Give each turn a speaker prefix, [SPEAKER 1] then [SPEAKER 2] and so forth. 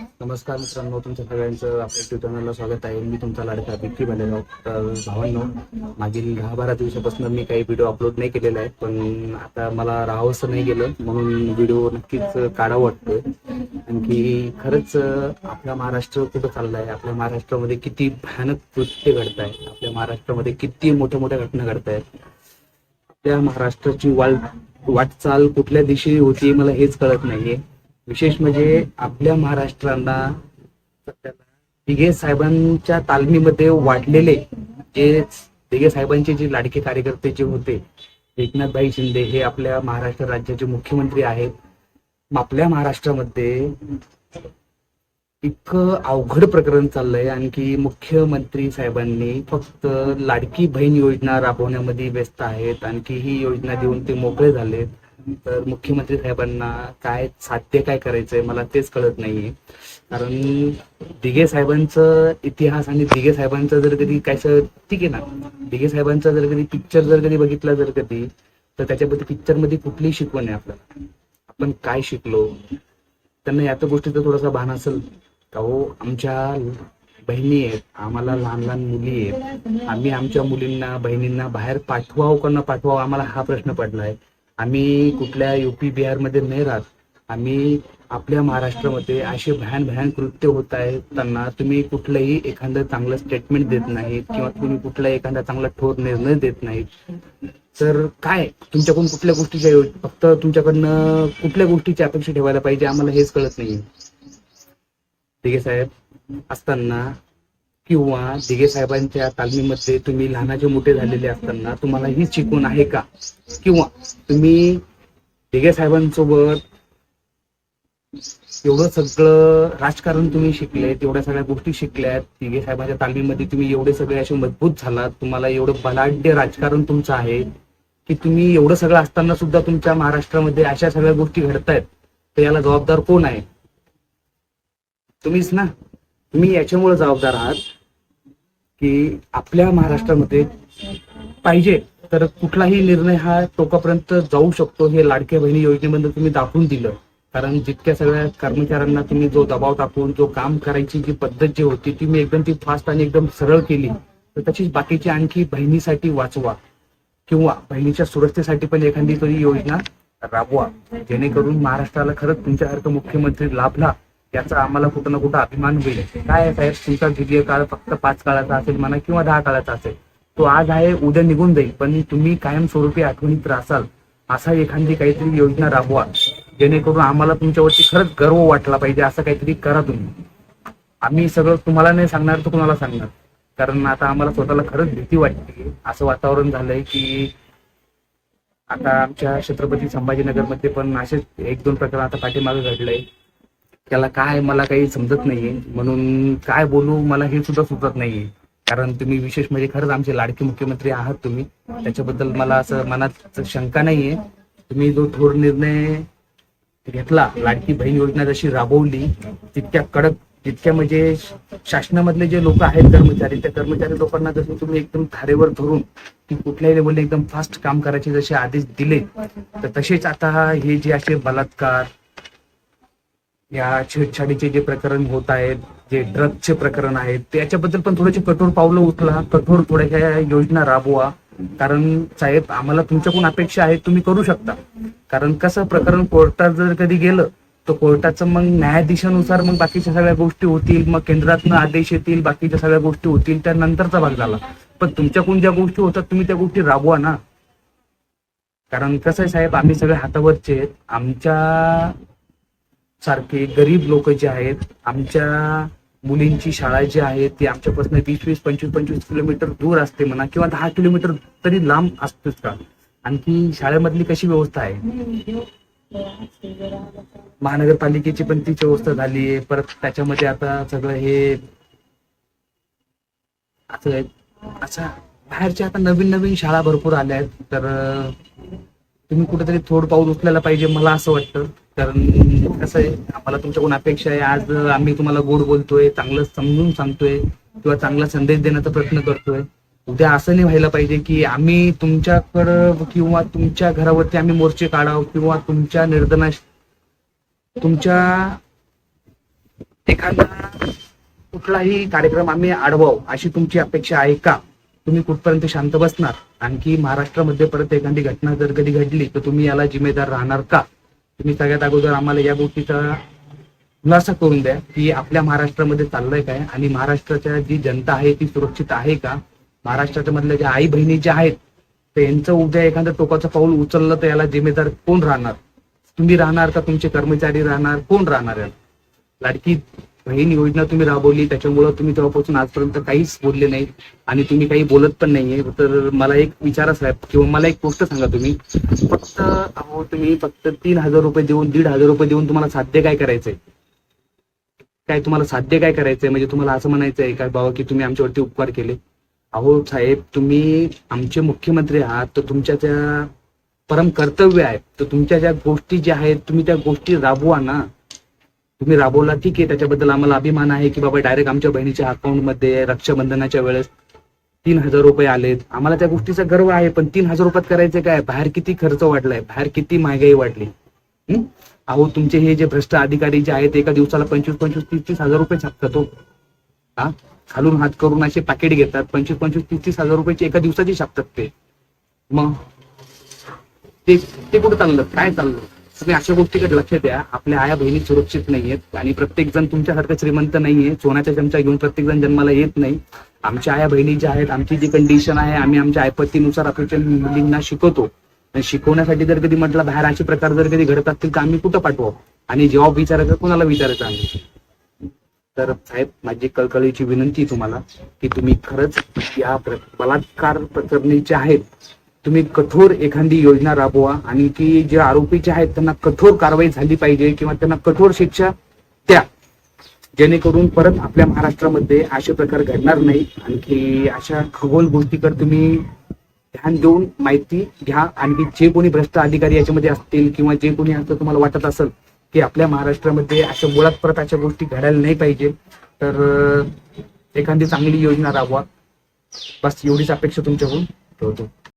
[SPEAKER 1] नमस्कार मित्रांनो तुमच्या सगळ्यांचं आपल्या युट्यूब चॅनलला स्वागत आहे. मी तुमचा लाडका विक्की भावांनो. मागील दहा बारा दिवसापासून मी काही व्हिडिओ अपलोड नाही केलेला आहे पण आता मला राहावंसं नाही गेलं म्हणून व्हिडिओ नक्कीच काढावं वाटतोय. आणखी खरंच आपला महाराष्ट्र कुठं चाललाय? आपल्या महाराष्ट्रामध्ये किती भयानक कृत्य घडत आहे आपल्या महाराष्ट्रामध्ये किती मोठ्या मोठ्या घटना घडत आहेत आपल्या महाराष्ट्राची वाल वाटचाल कुठल्या दिशेने होती मला हेच कळत नाहीये. विशेष म्हणजे आपल्या महाराष्ट्राला दिघे साहेबांच्या तालमीमध्ये वाढलेले जे दिघे साहेबांचे जे लाडके कार्यकर्ते जे होते एकनाथभाई शिंदे हे आपल्या महाराष्ट्र राज्याचे मुख्यमंत्री आहेत. आपल्या महाराष्ट्रामध्ये इतकं अवघड प्रकरण चाललंय. आणखी मुख्यमंत्री साहेबांनी फक्त लाडकी बहीण योजना राबवण्यामध्ये व्यस्त आहेत. आणखी ही योजना देऊन ते मोकळे झालेत. तर मुख्यमंत्री साहेबांना काय साध्य काय करायचंय मला तेच कळत नाहीये. कारण दिघे साहेबांचं इतिहास आणि दिघे साहेबांचं जर कधी काय ठीक आहे ना दिघे साहेबांचा जर कधी पिक्चर जर कधी बघितला जर कधी तर त्याच्याबद्दल पिक्चरमध्ये कुठलीही शिकवण आहे आपल्याला. आपण काय शिकलो? त्यांना या गोष्टीचं गोष्टीचा थोडासा भान असेल. का हो आमच्या बहिणी आहेत आम्हाला लहान लहान मुली आहेत. आम्ही आमच्या मुलींना बहिणींना बाहेर पाठवावं का न पाठवावं आम्हाला हा प्रश्न पडलाय. आम्ही कुठल्या युपी बिहारमध्ये नाही राहत. आम्ही आपल्या महाराष्ट्रामध्ये असे भयान भयान कृत्य होत आहेत त्यांना तुम्ही कुठलंही एखादं चांगलं स्टेटमेंट देत नाहीत किंवा तुम्ही कुठला एखादा चांगला ठोर निर्णय देत नाहीत तर काय? तुमच्याकडून कुठल्या गोष्टीच्या फक्त तुमच्याकडनं कुठल्या गोष्टीची अपेक्षा ठेवायला पाहिजे? आम्हाला हेच कळत नाही ठीक आहे साहेब. असताना किंवा दिगे साहेबांच्या तालमीमध्ये तुम्ही लहानाचे मोठे झालेले असताना तुम्हाला ही शिकवण आहे का? किंवा तुम्ही दिगे साहेबांसोबत एवढं सगळं राजकारण तुम्ही शिकले एवढ्या सगळ्या गोष्टी शिकल्यात दिगे साहेबांच्या तालमीमध्ये तुम्ही एवढे सगळे असे मजबूत झालात तुम्हाला एवढं बलाढ्य राजकारण तुमचं आहे की तुम्ही एवढं सगळं असताना सुद्धा तुमच्या महाराष्ट्रामध्ये अशा सगळ्या गोष्टी घडतायत तर याला जबाबदार कोण आहे? तुम्हीच ना? तुम्ही याच्यामुळे जबाबदार आहात. की आपल्या महाराष्ट्रामध्ये पाहिजे तर कुठलाही निर्णय हा टोकापर्यंत जाऊ शकतो हे लाडक्या बहिणी योजनेमध्ये तुम्ही दाखवून दिलं. कारण जितक्या सगळ्या कर्मचाऱ्यांना तुम्ही जो दबाव टाकून जो काम करायची जी पद्धत जी होती ती मी एकदम ती फास्ट आणि एकदम सरळ केली. तर तशीच बाकीची आणखी बहिणीसाठी वाचवा किंवा बहिणीच्या सुरक्षेसाठी पण एखादी तरी योजना राबवा. जेणेकरून महाराष्ट्राला खरंच तुमच्यासारखं मुख्यमंत्री लाभला. याचा आम्हाला कुठं ना कुठं अभिमान होईल. काय आहे साहेब तुमचा द्वितीय काळ फक्त पाच काळाचा असेल म्हणा किंवा दहा काळाचा असेल. तो आज आहे उद्या निघून जाईल. पण तुम्ही कायमस्वरूपी आठवणीत राहाल असा एखादी काहीतरी योजना राबवा. जेणेकरून आम्हाला तुमच्यावरती खरंच गर्व वाटला पाहिजे असं काहीतरी करा तुम्ही. आम्ही सगळं तुम्हाला नाही सांगणार तर कुणाला सांगणार? कारण आता आम्हाला स्वतःला खरंच भीती वाटते. असं वातावरण झालंय की आता आमच्या छत्रपती संभाजीनगरमध्ये पण असेच एक दोन प्रकार आता पाठीमागे घडलंय. त्याला काय मला काही समजत नाहीये. म्हणून काय बोलू मला हे सुद्धा सुचत नाहीये. कारण तुम्ही विशेष म्हणजे खरंच आमचे लाडके मुख्यमंत्री आहात तुम्ही. त्याच्याबद्दल मला असं मनात शंका नाहीये. तुम्ही जो थोर निर्णय घेतला लाडकी बहीण योजना जशी राबवली तितक्या कडक तितक्या म्हणजे शासनामधले जे लोक आहेत कर्मचारी त्या कर्मचारी लोकांना जसं तुम्ही एकदम धारेवर धरून की कुठल्याही लेवलने एकदम फास्ट काम करायचे जसे आदेश दिले तर तसेच आता हे जे असे बलात्कार या छेडछाडीचे जे प्रकरण होत आहेत जे ड्रग्जचे प्रकरण आहेत त्याच्याबद्दल पण थोडेसे कठोर पावलं उचला कठोर थोड्याशा योजना राबवा. कारण साहेब आम्हाला तुमच्याकडून अपेक्षा आहे तुम्ही करू शकता. कारण कसं प्रकरण कोर्टात जर कधी गेलं तर कोर्टाचं मग न्यायाधीशानुसार मग बाकीच्या सगळ्या गोष्टी होतील. मग केंद्रातनं आदेश येतील बाकीच्या सगळ्या गोष्टी होतील त्यानंतरचा भाग झाला. पण तुमच्याकडून ज्या गोष्टी होतात तुम्ही त्या गोष्टी राबवा ना. कारण कसं आहे साहेब आम्ही सगळे हातावरचे आहेत. आमच्या सारखे गरीब लोक जे आहेत आमच्या मुलींची शाळा जी आहे ती आमच्यापासून वीस वीस पंचवीस पंचवीस किलोमीटर दूर असते म्हणा किंवा दहा किलोमीटर तरी लांब असतेच का? आणखी शाळेमधली कशी व्यवस्था आहे? महानगरपालिकेची पण तीच व्यवस्था झाली आहे. परत त्याच्यामध्ये आता सगळं हे असं असं बाहेरच्या आता नवीन नवीन शाळा भरपूर आल्या आहेत. तर तुम्ही कुठेतरी थोड पाऊल उचलायला पाहिजे मला असं वाटतं. कारण कसं आहे आम्हाला तुमच्याकडून अपेक्षा आहे. आज आम्ही तुम्हाला गोड बोलतोय चांगलं समजून सांगतोय किंवा चांगला संदेश देण्याचा प्रयत्न करतोय. उद्या असं नाही व्हायला पाहिजे की आम्ही तुमच्याकडं किंवा तुमच्या घरावरती आम्ही मोर्चे काढाव किंवा तुमच्या निर्दनाश तुमच्या एखादा कुठलाही कार्यक्रम आम्ही अडवाव अशी तुमची अपेक्षा आहे का? तुम्ही कुठपर्यंत शांत बसणार? आणखी महाराष्ट्रामध्ये परत एखादी घटना जर कधी घडली तर तुम्ही याला जिम्मेदार राहणार का? तुम्ही सगळ्यात अगोदर आम्हाला या गोष्टीचा खुलासा करून द्या की आपल्या महाराष्ट्रामध्ये चाललंय काय? आणि महाराष्ट्राच्या जी जनता आहे ती सुरक्षित आहे का? महाराष्ट्राच्या मधल्या ज्या आई बहिणी ज्या आहेत तर यांचं उद्या एखादं टोकाचं पाऊल उचललं तर याला जिम्मेदार कोण राहणार? तुम्ही राहणार का? तुमचे कर्मचारी राहणार? कोण राहणार लाडकी ही योजना तुम्ही राबवली त्याच्यामुळं तुम्ही तेव्हापासून आजपर्यंत काहीच बोलले नाही आणि तुम्ही काही बोलत पण नाहीये. तर मला एक विचारा साहेब किंवा मला एक गोष्ट सांगा तुम्ही. फक्त अहो तुम्ही फक्त तीन हजार रुपये देऊन दीड हजार रुपये देऊन तुम्हाला साध्य काय करायचंय? काय तुम्हाला साध्य काय करायचंय? म्हणजे तुम्हाला असं म्हणायचंय काय बाबा की तुम्ही आमच्यावरती उपकार केले? अहो साहेब तुम्ही आमचे मुख्यमंत्री आहात तर तुमच्या त्या परम कर्तव्य आहे तर तुमच्या ज्या गोष्टी ज्या आहेत तुम्ही त्या गोष्टी राबवा ना. तुम्ही राबवला ठीक आहे त्याच्याबद्दल आम्हाला अभिमान आहे की बाबा डायरेक्ट आमच्या बहिणीच्या अकाउंटमध्ये रक्षाबंधनाच्या वेळेस तीन हजार रुपये आलेत. आम्हाला त्या गोष्टीचा गर्व आहे पण तीन हजार रुपयात करायचं काय? बाहेर किती खर्च वाढलाय बाहेर किती महागाई वाढली? अहो तुमचे हे जे भ्रष्ट अधिकारी जे आहेत एका दिवसाला पंचवीस पंचवीस तीस तीस हजार रुपये छापतात हो. हा? खालून हात करून असे पाकिट घेतात पंचवीस पंचवीस तीस तीस हजार रुपयाची एका दिवसाची छापतात ते. मग? ते ते कुठं चाललं? काय चाललं? तुम्ही अशा गोष्टीकडे लक्ष द्या. आपल्या आया बहिणी सुरक्षित नाहीयेत आणि प्रत्येक जण तुमच्यासारखं श्रीमंत नाहीये. सोन्याच्या चमचा घेऊन प्रत्येक जण जन्माला येत नाही. आमच्या आया बहिणी ज्या आहेत आमची जी कंडिशन आहे आम्ही आमच्या ऐपत्तीनुसार आपल्या मुलींना शिकवतो. शिकवण्यासाठी जर कधी म्हटलं बाहेर असे प्रकार जर कधी घडत असतील तर आम्ही कुठं पाठवू आणि जॉब विचारायचं कोणाला विचारायचं आम्ही तर साहेब माझी कळकळीची विनंती तुम्हाला की तुम्ही खरंच या बलात्कार प्रकरणी जे आहेत तुम्ही कठोर एखादी योजना राबवा आणि की जे आरोपीचे आहेत त्यांना कठोर कारवाई झाली पाहिजे किंवा त्यांना कठोर शिक्षा द्या. जेणेकरून परत आपल्या महाराष्ट्रामध्ये असे प्रकार घडणार नाही. आणखी अशा खगोल गोष्टीकडे तुम्ही ध्यान देऊन माहिती घ्या. आणखी जे कोणी भ्रष्ट अधिकारी याच्यामध्ये असतील किंवा जे कोणी असं तुम्हाला वाटत असेल की आपल्या महाराष्ट्रामध्ये अशा मुळात परत अशा गोष्टी घडायला नाही पाहिजे तर एखादी चांगली योजना राबवा. बस एवढीच अपेक्षा तुमच्याकडून ठेवतो.